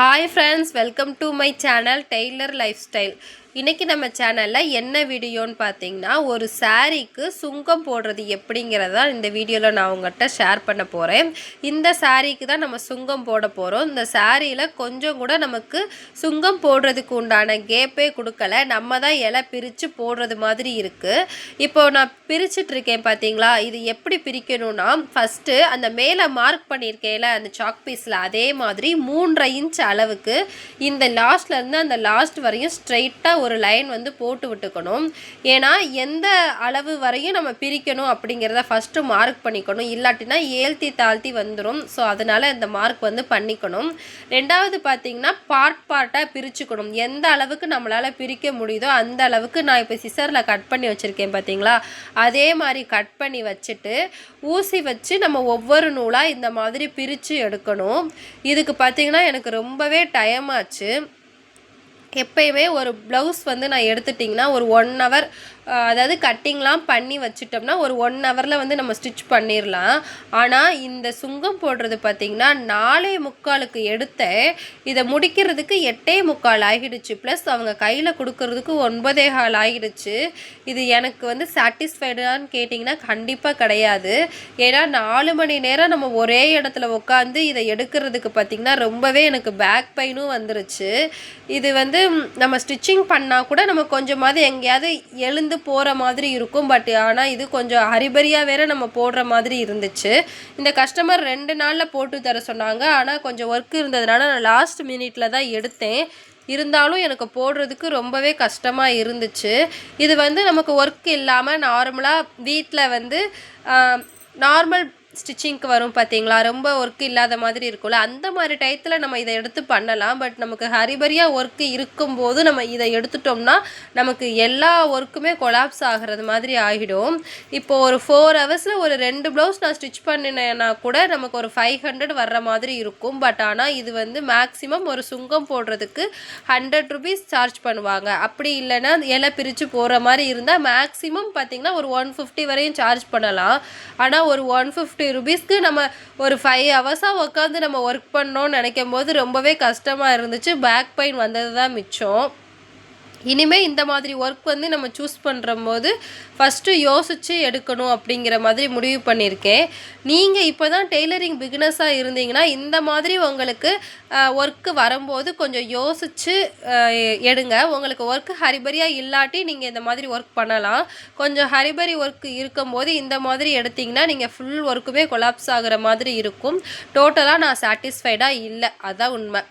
hi friends welcome to my channel tailor lifestyle இன்றைக்கி நம்ம சேனலில் என்ன வீடியோன்னு பார்த்தீங்கன்னா ஒரு சாரீக்கு சுங்கம் போடுறது எப்படிங்கிறத இந்த வீடியோவில் நான் உங்கள்கிட்ட ஷேர் பண்ண போகிறேன் இந்த சாரீக்கு தான் நம்ம சுங்கம் போட போகிறோம் இந்த சாரியில் கொஞ்சம் கூட நமக்கு சுங்கம் போடுறதுக்கு உண்டான கேப்பே கொடுக்கல. நம்ம தான் இலை பிரித்து போடுறது மாதிரி இருக்குது இப்போ நான் பிரிச்சிட்ருக்கேன் பார்த்தீங்களா இது எப்படி பிரிக்கணும்னா ஃபஸ்ட்டு அந்த மேலே மார்க் பண்ணியிருக்கேன்ல அந்த சாக் பீஸில் அதே மாதிரி மூன்றரை இன்ச் அளவுக்கு இந்த லாஸ்ட்லேருந்து அந்த லாஸ்ட் வரையும் ஸ்ட்ரைட்டாக ஒரு லைன் வந்து போட்டு விட்டுக்கணும். ஏன்னா எந்த அளவு வரையும் நம்ம பிரிக்கணும் அப்படிங்கிறத ஃபஸ்ட்டு மார்க் பண்ணிக்கணும். இல்லாட்டினா ஏழ்த்தி தாழ்த்தி வந்துடும் ஸோ அதனால் இந்த மார்க் வந்து பண்ணிக்கணும். ரெண்டாவது பார்த்திங்கன்னா பார்ட் பார்ட்டாக பிரிச்சுக்கணும். எந்த அளவுக்கு நம்மளால் பிரிக்க முடியுதோ அந்த அளவுக்கு நான் இப்போ சிசரில் கட் பண்ணி வச்சுருக்கேன் பார்த்தீங்களா அதே மாதிரி கட் பண்ணி வச்சுட்டு ஊசி வச்சு நம்ம ஒவ்வொரு நூலாக இந்த மாதிரி பிரித்து எடுக்கணும். இதுக்கு பார்த்திங்கன்னா எனக்கு ரொம்பவே டைம் ஆச்சு. எப்பயுமே ஒரு ப்ளவுஸ் வந்து நான் எடுத்துட்டிங்கன்னா ஒரு ஒன் ஹவர் அதாவது கட்டிங்லாம் பண்ணி வச்சுட்டோம்னா ஒரு ஒன் ஹவரில் வந்து நம்ம ஸ்டிச் பண்ணிடலாம் ஆனால் இந்த சுங்கம் போடுறது பார்த்திங்கன்னா நாலே முக்காலுக்கு எடுத்த இதை முடிக்கிறதுக்கு எட்டே முக்கால் ஆகிடுச்சு. ப்ளஸ் அவங்க கையில் கொடுக்கறதுக்கு ஒன்பதே கால் ஆகிடுச்சு. இது எனக்கு வந்து சாட்டிஸ்ஃபைடான்னு கேட்டிங்கன்னா கண்டிப்பாக கிடையாது. ஏன்னா நாலு மணி நேரம் நம்ம ஒரே இடத்துல உட்காந்து இதை எடுக்கிறதுக்கு பார்த்திங்கன்னா ரொம்பவே எனக்கு பேக் பெயினும் வந்துருச்சு. இது வந்து நம்ம ஸ்டிச்சிங் பண்ணால் கூட நம்ம கொஞ்சமாவது எங்கேயாவது எழுந்து போகிற மாதிரி இருக்கும். பட் ஆனால் இது கொஞ்சம் ஹரிபரியாக வேற நம்ம போடுற மாதிரி இருந்துச்சு. இந்த கஸ்டமர் ரெண்டு நாளில் போட்டு தர சொன்னாங்க. ஆனால் கொஞ்சம் ஒர்க் இருந்ததுனால நான் லாஸ்ட் மினிட்ல தான் எடுத்தேன். இருந்தாலும் எனக்கு போடுறதுக்கு ரொம்பவே கஷ்டமாக இருந்துச்சு. இது வந்து நமக்கு ஒர்க் இல்லாமல் நார்மலாக வீட்டில் வந்து நார்மல் ஸ்டிச்சிங்க்கு வரும் பார்த்தீங்களா ரொம்ப ஒர்க் இல்லாத மாதிரி இருக்கும்ல. அந்த மாதிரி டயத்தில் நம்ம இதை எடுத்து பண்ணலாம். பட் நமக்கு ஹரிபரியாக ஒர்க்கு இருக்கும்போது நம்ம இதை எடுத்துட்டோம்னா நமக்கு எல்லா ஒர்க்குமே கொலாப்ஸ் ஆகிறது மாதிரி ஆகிடும். இப்போது ஒரு ஃபோர் ஹவர்ஸில் ஒரு ரெண்டு ப்ளவுஸ் நான் ஸ்டிச் பண்ணினேன்னா கூட நமக்கு ஒரு ஃபைவ் ஹண்ட்ரட் வர்ற மாதிரி இருக்கும். பட் ஆனால் இது வந்து மேக்ஸிமம் ஒரு சுங்கம் போடுறதுக்கு ஹண்ட்ரட் ருபீஸ் சார்ஜ் பண்ணுவாங்க. அப்படி இல்லைன்னா இலை பிரித்து போகிற மாதிரி இருந்தால் மேக்ஸிமம் பார்த்திங்கன்னா ஒரு ஒன் ஃபிஃப்டி வரையும் சார்ஜ் பண்ணலாம். ஆனால் ஒரு ஒன் ஃபிஃப்டி ஃபிஃப்டி ருபீஸ்க்கு நம்ம ஒரு ஃபைவ் ஹவர்ஸாக உட்காந்து நம்ம ஒர்க் பண்ணோன்னு நினைக்கும் போது ரொம்பவே கஷ்டமாக இருந்துச்சு. பேக் பெயின் வந்தது தான் மிச்சம். இனிமேல் இந்த மாதிரி ஒர்க் வந்து நம்ம சூஸ் பண்ணுற போது ஃபஸ்ட்டு யோசித்து எடுக்கணும் அப்படிங்கிற மாதிரி முடிவு பண்ணியிருக்கேன். நீங்கள் இப்போ தான் டெய்லரிங் பிகினஸாக இருந்தீங்கன்னா இந்த மாதிரி உங்களுக்கு ஒர்க்கு வரும்போது கொஞ்சம் யோசித்து எடுங்க. உங்களுக்கு ஒர்க்கு ஹரிபரியாக இல்லாட்டி நீங்கள் இந்த மாதிரி ஒர்க் பண்ணலாம். கொஞ்சம் ஹரிபரி ஒர்க் இருக்கும்போது இந்த மாதிரி எடுத்திங்கன்னா நீங்கள் ஃபுல் ஒர்க்குமே கொலாப்ஸ் ஆகிற மாதிரி இருக்கும். டோட்டலாக நான் சாட்டிஸ்ஃபைடாக இல்லை. அதுதான் உண்மை.